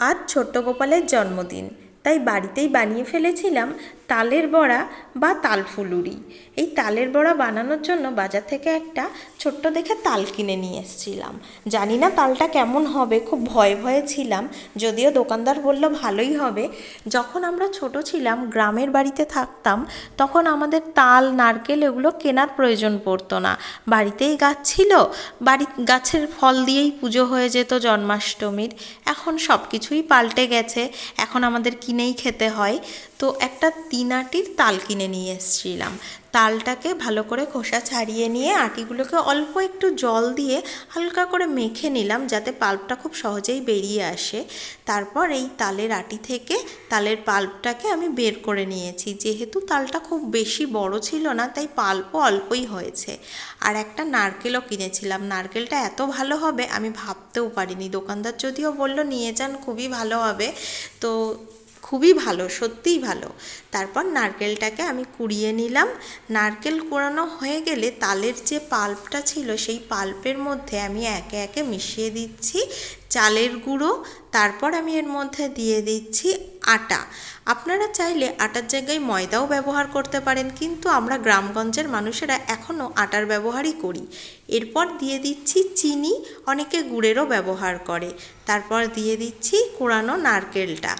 আজ ছোট্ট গোপালের জন্মদিন। তাই বাড়িতেই বানিয়ে ফেলেছিলাম তালের বড়া বা তালফুলুরি এই তালের বড়া বানানোর জন্য বাজার থেকে একটা ছোট্ট দেখে তাল কিনে নিয়ে এসেছিলাম। জানি না তালটা কেমন হবে, খুব ভয়ে ভয়ে ছিলাম, যদিও দোকানদার বলল ভালোই হবে। যখন আমরা ছোট ছিলাম, গ্রামের বাড়িতে থাকতাম, তখন আমাদের তাল, নারকেল এগুলো কেনার প্রয়োজন পড়তো না। বাড়িতেই গাছ ছিল, বাড়ি, গাছের ফল দিয়েই পুজো হয়ে যেত জন্মাষ্টমীর। এখন সব কিছুই পাল্টে গেছে। এখন আমাদের কিনেই খেতে হয়। তো একটা তিন আটির তাল কিনে নিয়ে এসেছিলাম। তালটাকে ভালো করে খোসা ছাড়িয়ে নিয়ে আটিগুলোকে অল্প একটু জল দিয়ে হালকা করে মেখে নিলাম যাতে পাল্পটা খুব সহজেই বেরিয়ে আসে। তারপর এই তালের আটি থেকে তালের পাল্পটাকে আমি বের করে নিয়েছি। যেহেতু তালটা খুব বেশি বড় ছিল না, তাই পাল্পও অল্পই হয়েছে। আর একটা নারকেলও কিনেছিলাম। নারকেলটা এত ভালো হবে আমি ভাবতেও পারিনি। দোকানদার যদিও বলল, নিয়ে যান, খুবই ভালো হবে। তো খুবই ভালো, সত্যিই ভালো। তারপর নারকেলটাকে আমি কুড়িয়ে নিলাম। নারকেল কোড়ানো হয়ে গেলে তালের যে পাল্পটা ছিল, সেই পাল্পের মধ্যে আমি একে একে মিশিয়ে দিচ্ছি চালের গুঁড়ো। তারপর আমি এর মধ্যে দিয়ে দিচ্ছি আটা। আপনারা চাইলে আটার জায়গায় ময়দাও ব্যবহার করতে পারেন, কিন্তু আমরা গ্রামগঞ্জের মানুষেরা এখনও আটার ব্যবহারই করি। এরপর দিয়ে দিচ্ছি চিনি, অনেকে গুড়েরও ব্যবহার করে। তারপর দিয়ে দিচ্ছি কোড়ানো নারকেলটা।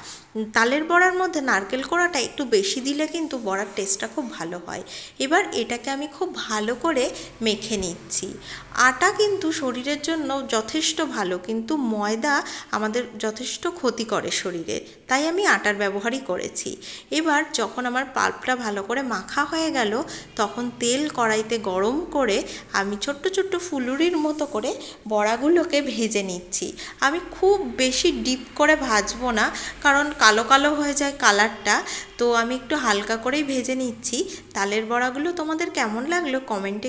তালের বড়ার মধ্যে নারকেল কোড়াটা একটু বেশি দিলে কিন্তু বড়ার টেস্টটা খুব ভালো হয়। এবার এটাকে আমি খুব ভালো করে মেখে নিচ্ছি। আটা কিন্তু শরীরের জন্য যথেষ্ট ভালো, কিন্তু ময়দা আমাদের যথেষ্ট ক্ষতি করে শরীরে, তাই আমি আটার ব্যবহারই করেছি। এবার যখন আমার পাল্পটা ভালো করে মাখা হয়ে গেল, তখন তেল কড়াইতে গরম করে আমি ছোট্ট ছোট্ট ফুলুরির মতো করে বড়াগুলোকে ভেজে নিচ্ছি। আমি খুব বেশি ডিপ করে ভাজবো না, কারণ কালো কালো হয়ে যায় কালারটা তো আমি একটু হালকা করেই ভেজে নিচ্ছি। তালের বড়াগুলো তোমাদের কেমন লাগল? কমেন্টে